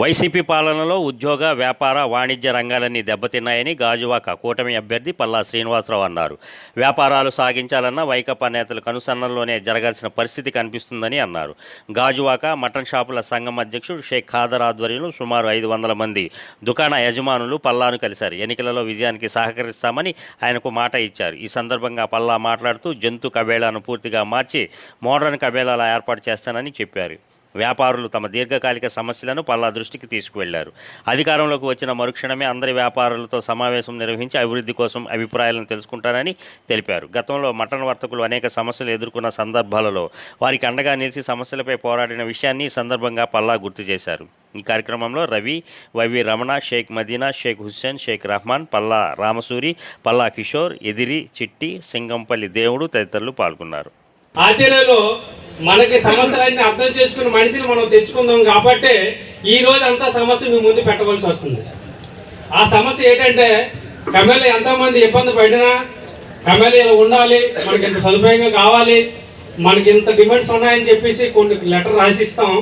YCP పాలనలో ఉద్యోగ వ్యాపార వాణిజ్య రంగాలన్నీ దెబ్బతిన్నాయని గాజువాక కూటమి అభ్యర్థి పల్లా శ్రీనివాసరావు అన్నారు. వ్యాపారాలు సాగించాలన్న వైకప్పా నేతల కనుసన్నల్లోనే జరగాల్సిన పరిస్థితి కనిపిస్తుందని అన్నారు. గాజువాక మటన్ షాపుల సంఘం అధ్యక్షుడు షేక్ ఖాదర్ ఆధ్వర్యంలో సుమారు ఐదు వందల మంది దుకాణ యజమానులు పల్లాను కలిశారు. ఎన్నికలలో విజయానికి సహకరిస్తామని ఆయనకు మాట ఇచ్చారు. ఈ సందర్భంగా పల్లా మాట్లాడుతూ జంతు కబేళాను పూర్తిగా మార్చి మోడర్న్ కబేళాల ఏర్పాటు చేస్తానని చెప్పారు. వ్యాపారులు తమ దీర్ఘకాలిక సమస్యలను పల్లా దృష్టికి తీసుకువెళ్ళారు. అధికారంలోకి వచ్చిన మరుక్షణమే అందరి వ్యాపారులతో సమావేశం నిర్వహించి అభివృద్ధి కోసం అభిప్రాయాలను తెలుసుకుంటానని తెలిపారు. గతంలో మటన్ వర్తకులు అనేక సమస్యలు ఎదుర్కొన్న సందర్భాలలో వారికి అండగా నిలిచి సమస్యలపై పోరాడిన విషయాన్ని సందర్భంగా పల్లా గుర్తు చేశారు. ఈ కార్యక్రమంలో రవి వైవి రమణ షేక్ మదీనా షేక్ హుస్సేన్ షేక్ రహమాన్ పల్లా రామసూరి పల్లా కిషోర్ ఎదిరి చిట్టి సింగంపల్లి దేవుడు తదితరులు పాల్గొన్నారు. ఆధ్వర్యంలో మనకి సమస్యలన్నీ అర్థం చేసుకున్న మనిషిని మనం తెచ్చుకుందాం కాబట్టి ఈ రోజు అంతా సమస్య మీ ముందు పెట్టవలసి వస్తుంది. ఆ సమస్య ఏంటంటే కమెలు ఎంతమంది ఇబ్బంది పడినా కమెలీలు ఉండాలి మనకి ఇంత సదుపాయంగా కావాలి మనకి ఇంత డిమాండ్స్ ఉన్నాయని చెప్పేసి కొన్ని లెటర్ రాసిస్తాం.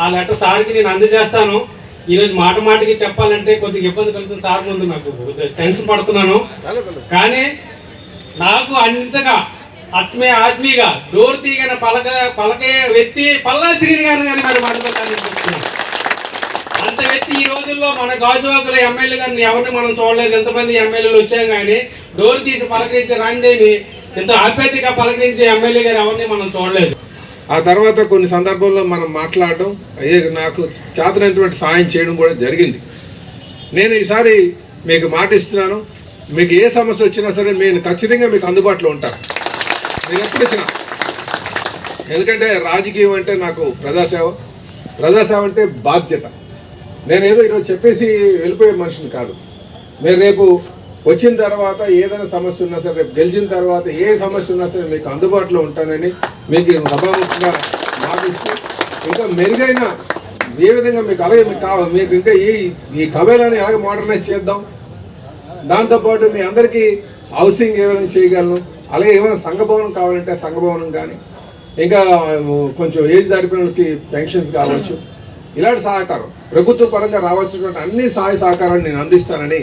ఆ లెటర్ సార్కి నేను అందజేస్తాను. ఈరోజు మాట మాటకి చెప్పాలంటే కొద్దిగా ఇబ్బంది కలుగుతుంది సార్ ముందు నాకు. టెన్షన్ పడుతున్నాను. కానీ నాకు అంతగా అట్మే ఆత్మీయగా డోర్ తీగన పలక పలకే వ్యక్తి పల్లా శ్రీని గారు కానీ మరి మాట్లాడాలని అంత వ్యక్తి ఈ రోజుల్లో మన గాజువాకుల ఎమ్మెల్యే గారిని ఎవరిని మనం చూడలేదు. ఎంతమంది ఎమ్మెల్యేలు వచ్చాం కానీ డోర్ తీసి పలకరించే రండిని ఎంతో ఆప్యాయతగా పలకరించే ఎమ్మెల్యే గారు ఎవరిని మనం చూడలేదు. ఆ తర్వాత కొన్ని సందర్భాల్లో మనం మాట్లాడడం అయ్యే నాకు చేతనైనటువంటి సాయం చేయడం కూడా జరిగింది. నేను ఈసారి మీకు మాట ఇస్తున్నాను మీకు ఏ సమస్య వచ్చినా సరే నేను ఖచ్చితంగా మీకు అందుబాటులో ఉంటాను. నేను ఎప్పుడు ఎందుకంటే రాజకీయం అంటే నాకు ప్రజాసేవ. ప్రజాసేవ అంటే బాధ్యత. నేనేదో ఈరోజు చెప్పేసి వెళ్ళిపోయే మనిషిని కాదు. మీరు రేపు వచ్చిన తర్వాత ఏదైనా సమస్య ఉన్నా సరే రేపు గెలిచిన తర్వాత ఏ సమస్య ఉన్నా సరే మీకు అందుబాటులో ఉంటానని మీకు సభాముఖంగా మాటిస్తూ ఇంకా మెరుగైన ఏ విధంగా మీకు అలాగే మీకు కావాలి మీకు ఇంకా ఈ ఈ కవేలాని అలాగే మోడర్నైజ్ చేద్దాం? దాంతోపాటు మీ అందరికీ హౌసింగ్ ఏ విధంగా చేయగలను? అలాగే ఏమైనా సంఘభవనం కావాలంటే సంఘభవనం కానీ ఇంకా కొంచెం ఏజ్ దాటిపోయిన వాళ్ళకి పెన్షన్స్ కావచ్చు. ఇలాంటి సహకారం ప్రభుత్వ పరంగా రావాల్సినటువంటి అన్ని సహాయ సహకారాన్ని నేను అందిస్తానని